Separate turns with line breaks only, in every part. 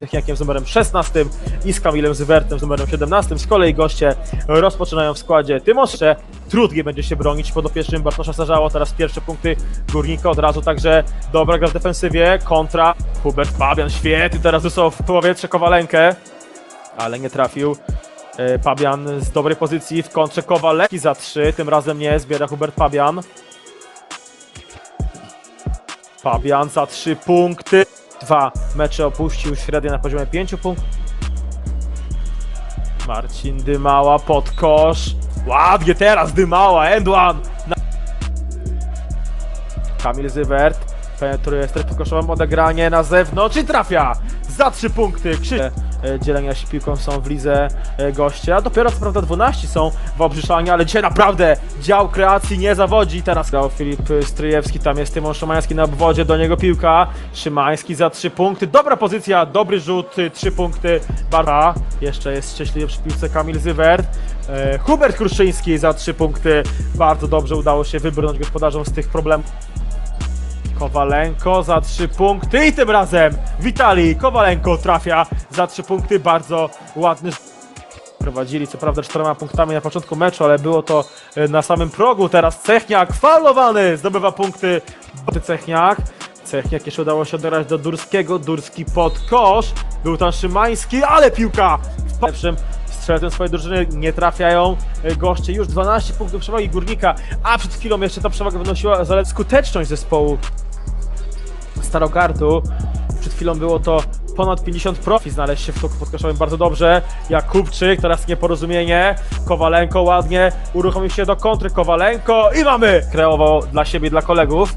Techniakiem z numerem 16 i z Kamilem Zywertem z numerem 17. Z kolei goście rozpoczynają w składzie Tymosze. Trudniej będzie się bronić podopiecznym Bartosza Sarzało. Teraz pierwsze punkty Górnika od razu, także dobra gra w defensywie. Kontra Hubert Fabian, świetnie. Teraz wysłał w powietrze Kowalenkę, ale nie trafił. E, Pabian z dobrej pozycji w kontrze Kowaleki za 3. Tym razem nie zbiera Hubert Pabian. Fabian za 3 punkty. Dwa mecze opuścił średnio na poziomie 5 punktów. Marcin Dymała pod kosz. Ładnie teraz Dymała, end one. Na... Kamil Zywert penetruje strefę koszową, odegranie na zewnątrz i trafia za 3 punkty. Krzy... e, Dzielenia się piłką są w lidze e, a dopiero co prawda 12 są w Obrzyszanie, ale dzisiaj naprawdę dział kreacji nie zawodzi. Teraz grał Filip Stryjewski, tam jest Tymon Szymański na obwodzie, do niego piłka. Szymański za 3 punkty, dobra pozycja, dobry rzut, 3 punkty. Barba, jeszcze jest szczęśliwy przy piłce Kamil Zywert. E, Hubert Kruszyński za 3 punkty, bardzo dobrze udało się wybrnąć gospodarzom z tych problemów. Kowalenko za 3 punkty i tym razem Witali Kowalenko trafia za 3 punkty, bardzo ładny Prowadzili co prawda 4 punktami na początku meczu, ale było to e, na samym progu. Teraz Cechniak faulowany zdobywa punkty. Cechniak. Cechniak jeszcze udało się odegrać do Durskiego. Durski pod kosz. Był tam Szymański, ale piłka w lepszym strzelem swojej drużyny nie trafiają e, goście. Już 12 punktów przewagi Górnika, a przed chwilą jeszcze ta przewaga wynosiła zaledwie skuteczność zespołu Starogardu. Przed chwilą było to ponad 50 profi znaleźć się w toku podkoszowym bardzo dobrze. Jakubczyk, teraz nieporozumienie. Kowalenko ładnie uruchomił się do kontry. Kowalenko i mamy! Kreował dla siebie, dla kolegów.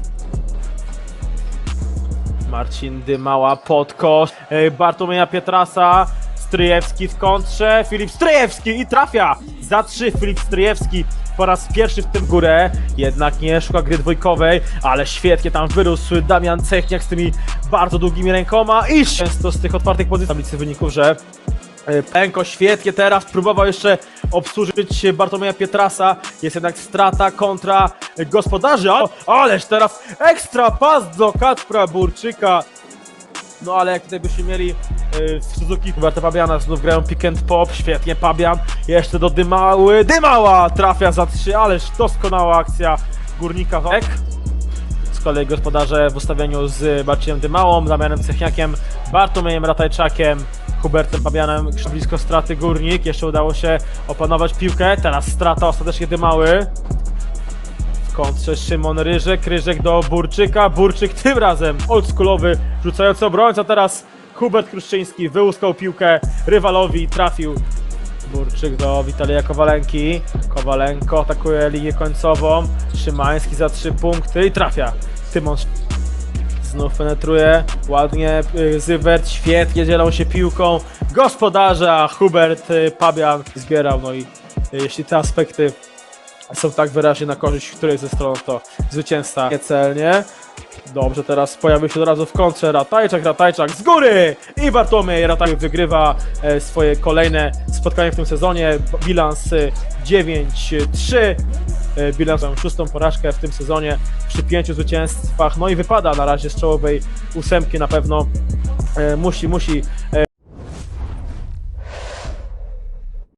Marcin Dymała pod kosz. E, Bartłomieja Pietrasa. Stryjewski w kontrze. Filip Stryjewski i trafia! Za trzy Filip Stryjewski po raz pierwszy w tym górę. Jednak nie szuka gry dwójkowej, ale świetnie tam wyrósł Damian Cechniak z tymi bardzo długimi rękoma i często z tych otwartych pozycji tablicy wyników, że e, Pęko świetnie teraz próbował jeszcze obsłużyć Bartłomieja Pietrasa. Jest jednak strata kontra gospodarzy. O, ależ teraz ekstra pas do Kacpra Burczyka. No ale jak tutaj byśmy mieli w Suzuki Huberta Pabiana, znów grają pick and pop, świetnie Pabian, jeszcze do Dymały, Dymała trafia za trzy, ależ doskonała akcja Górnika Wek. Z kolei gospodarze w ustawieniu z Marcinem Dymałą, Damianem Cechniakiem, Bartłomiejem Ratajczakiem, Hubertem Pabianem, blisko straty Górnik, jeszcze udało się opanować piłkę, teraz strata ostatecznie Dymały. W kontrze Szymon Ryżek, Ryżek do Burczyka, Burczyk tym razem oldschoolowy, rzucający obrońca, teraz Hubert Kruszczyński wyłuskał piłkę rywalowi, trafił Burczyk do Witalia Kowalenki, Kowalenko atakuje linię końcową, Szymański za 3 punkty i trafia. Tymon Znów penetruje, ładnie y, Zywert, świetnie dzielą się piłką gospodarze, a Hubert y, Pabian zbierał, no i y, jeśli te aspekty są tak wyraźnie na korzyść której ze stron, to zwycięzca niecelnie. Dobrze, teraz pojawił się od razu w kontrze Ratajczak, Ratajczak z góry i Bartłomiej Ratajczak wygrywa e, swoje kolejne spotkanie w tym sezonie. Bilans e, 9-3. E, Bilans mają szóstą porażkę w tym sezonie przy pięciu zwycięstwach. No i wypada na razie z czołowej ósemki na pewno. E, Musi, musi e,